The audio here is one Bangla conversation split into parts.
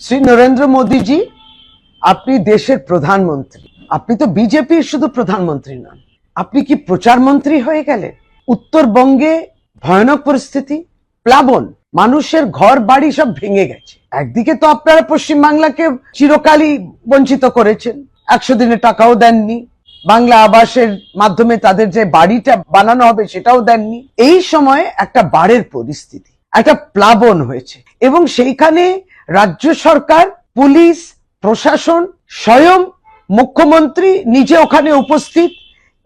শ্রী নরেন্দ্র মোদীজি, আপনি দেশের প্রধানমন্ত্রী। আপনি তো বিজেপির শুধু প্রধানমন্ত্রী নন। আপনি কি প্রচার মন্ত্রী হয়ে গেলেন? উত্তরবঙ্গে ভয়ানক পরিস্থিতি, প্লাবন, মানুষের ঘর বাড়ি সব ভেঙে গেছে। একদিকে তো আপনারা পশ্চিমবাংলাকে চিরকালই বঞ্চিত করেছেন, একশো দিনের টাকাও দেননি, বাংলা আবাসের মাধ্যমে তাদের যে বাড়িটা বানানো হবে সেটাও দেননি। এই সময়ে একটা বাড়ের পরিস্থিতি, একটা প্লাবন হয়েছে। এবং সেইখানে রাজ্য সরকার, পুলিশ, প্রশাসন, স্বয়ং মুখ্যমন্ত্রী নিজে ওখানে উপস্থিত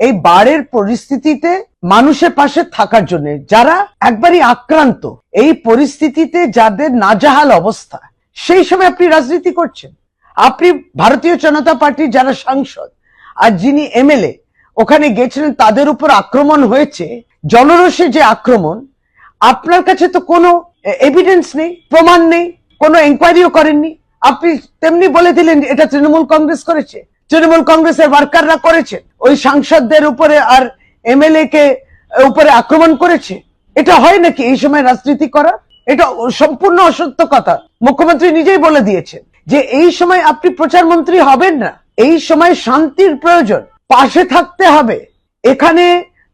এই বাড়ের পরিস্থিতিতে মানুষের পাশে থাকার জন্য। যারা একবারই আক্রান্ত এই পরিস্থিতিতে যাদের নাজাহাল অবস্থা, সেই সময় আপনি রাজনীতি করছেন। আপনি ভারতীয় জনতা পার্টির যারা সাংসদ আর যিনি এমএলএ ওখানে গেছিলেন তাদের উপর আক্রমণ হয়েছে। জনরসে যে আক্রমণ, আপনার কাছে তো কোনো এভিডেন্স নেই, প্রমাণ নেই। কোনো এনকোয়ারিও করেননি। আপনি তেমনি বলে দিলেন এটা তৃণমূল কংগ্রেস করেছে। তৃণমূল কংগ্রেসের ওয়ার্কাররা করেছেন ওই সাংসদদের উপরে আর এমএলএ কে উপরে আক্রমণ করেছে। এটা হয় নাকি এই সময় রাজনীতি করা এটা সম্পূর্ণ অসত্য কথা মুখ্যমন্ত্রী নিজেই বলে দিয়েছেন যে এই সময় আপনি প্রচার মন্ত্রী হবেন না। এই সময় শান্তির প্রয়োজন। পাশে থাকতে হবে। এখানে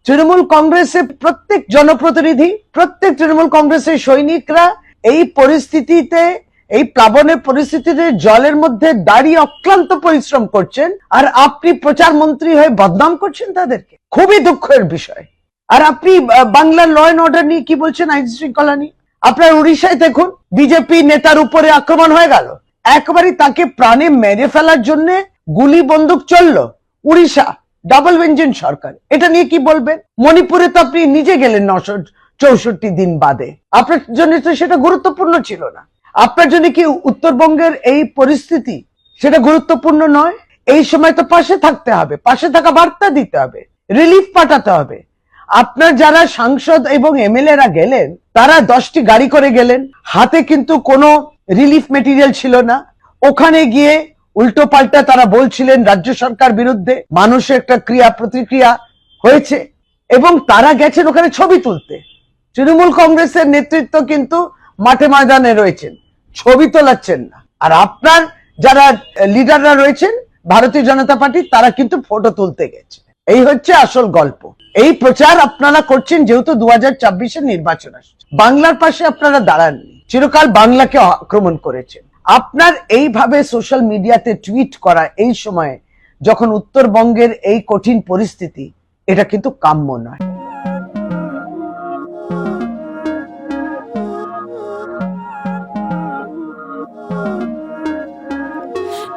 তৃণমূল কংগ্রেসের প্রত্যেক জনপ্রতিনিধি, প্রত্যেক তৃণমূল কংগ্রেসের সৈনিকরা এই পরিস্থিতিতে, এই প্লাবনের পরিস্থিতিতে জলের মধ্যে দাঁড়িয়ে অক্লান্ত পরিশ্রম করছেন আর আপনি প্রচার মন্ত্রী হয়ে বদনাম করছেন তাদেরকে। খুবই দুঃখের বিষয়। আর আপনি বাংলার ল অ্যান্ড অর্ডার নিয়ে কি বলছেন আইন শৃঙ্খলা নিয়ে? আপনার উড়িষ্যায় দেখুন, বিজেপি নেতার উপরে আক্রমণ হয়ে গেল। একবারই তাকে প্রাণে মেরে ফেলার জন্য গুলি বন্দুক চলল উড়িষ্যা ডাবল ইঞ্জিন সরকার। এটা নিয়ে কি বলবেন? মণিপুরে তো আপনি নিজে গেলেন নশো চৌষট্টি দিন বাদে। আপনার জন্য তো সেটা গুরুত্বপূর্ণ ছিল না। আপনার জন্য কি উত্তরবঙ্গের এই পরিস্থিতি সেটা গুরুত্বপূর্ণ নয়? এই সময় তো পাশে থাকতে হবে, পাশে থাকা বার্তা দিতে হবে রিলিফ পাঠাতে হবে। আপনার যারা সাংসদ এবং এমএলএ রা গেলেন, তারা দশটি গাড়ি করে গেলেন। হাতে কিন্তু কোনো রিলিফ মেটেরিয়াল ছিল না। ওখানে গিয়ে উল্টো পাল্টা তারা বলছিলেন রাজ্য সরকার বিরুদ্ধে মানুষের একটা ক্রিয়া প্রতিক্রিয়া হয়েছে এবং তারা গেছেন ওখানে ছবি তুলতে। তৃণমূল কংগ্রেসের নেতৃত্ব কিন্তু মাঠে ময়দানে রয়েছেন। ছবি তোলাচ্ছেন না। আর আপনার যারা লিডাররা রয়েছেন, ভারতীয় জনতা পার্টি, তারা কিন্তু ফটো তুলতে গেছে। এই হচ্ছে আসল গল্প। এই প্রচার আপনারা করছেন যেহেতু দু হাজার নির্বাচন আসছে। বাংলার পাশে আপনারা দাঁড়াননি। চিরকাল বাংলাকে আক্রমণ করেছেন। আপনার এইভাবে সোশ্যাল মিডিয়াতে টুইট করা এই সময়ে যখন উত্তরবঙ্গের এই কঠিন পরিস্থিতি, এটা কিন্তু কাম্য নয়।